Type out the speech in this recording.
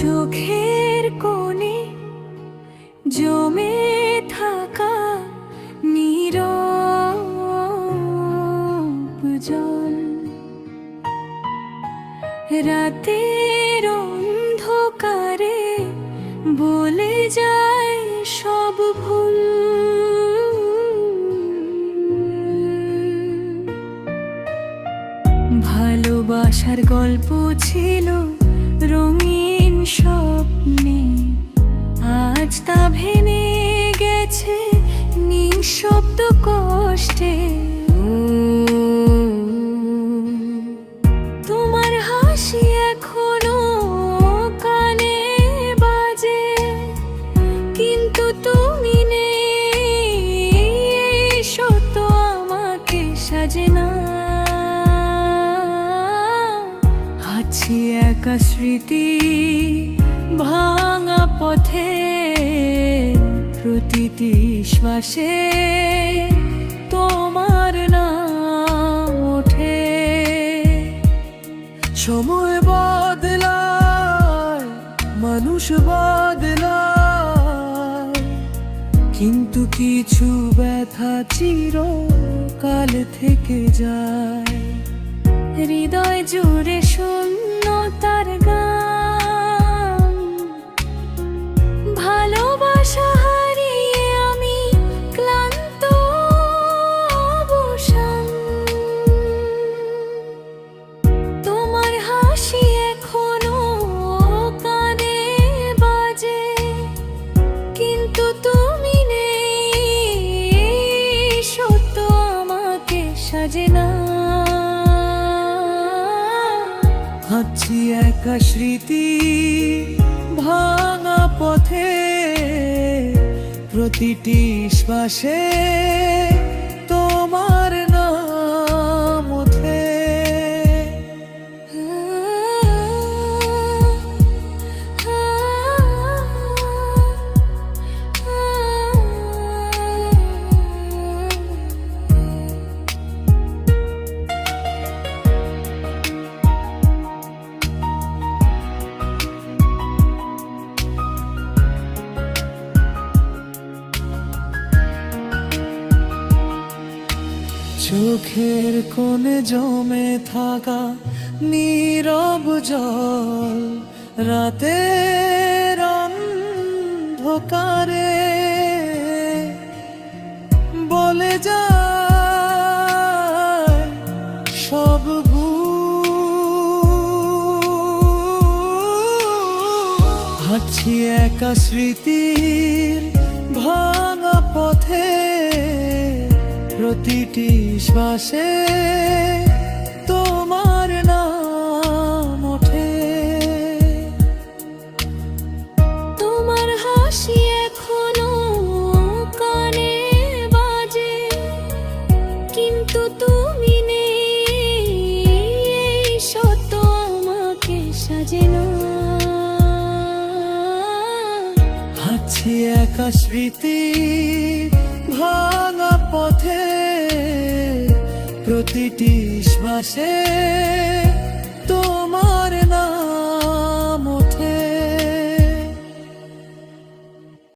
চোখের কোণে জমে থাকা নির জল। রাতের অন্ধকারে বলে যায় সব ভুল। ভালোবাসার গল্প ছিল রঙিন স্বপ্নে আজ তা ভেঙে গেছে নিঃশব্দ কষ্টে। তোমার হাসি এখনও কানে বাজে, কিন্তু তুমি আমাকে সাজে না। আছি একা স্মৃতি ভাঙা পথে। প্রতিটি শ্বাসে তোমার নাম ওঠে। সময় বদলায়, মানুষ বদলায়। কিন্তু কিছু ব্যথা চিরকাল থেকে যায়। হৃদয় জুড়ে শূন্য তার গান। হাঁটছি একা স্মৃতি ভাঙা পথে প্রতিটি শ্বাসে চোখের কোণে জমে থাকা নীরব জল, রাতের অন্ধকারে বলে যায়, সব একা স্মৃতির ভাঙা পথে। প্রতিটি শ্বাসে তোমার নাম ওঠে। তোমার হাসি এখনও কানে বাজে কিন্তু তুমি নেই সত্য আমাকে সাজে না। হাঁটছি একা স্মৃতি ভাঙা পথে প্রতিটি শ্বাসে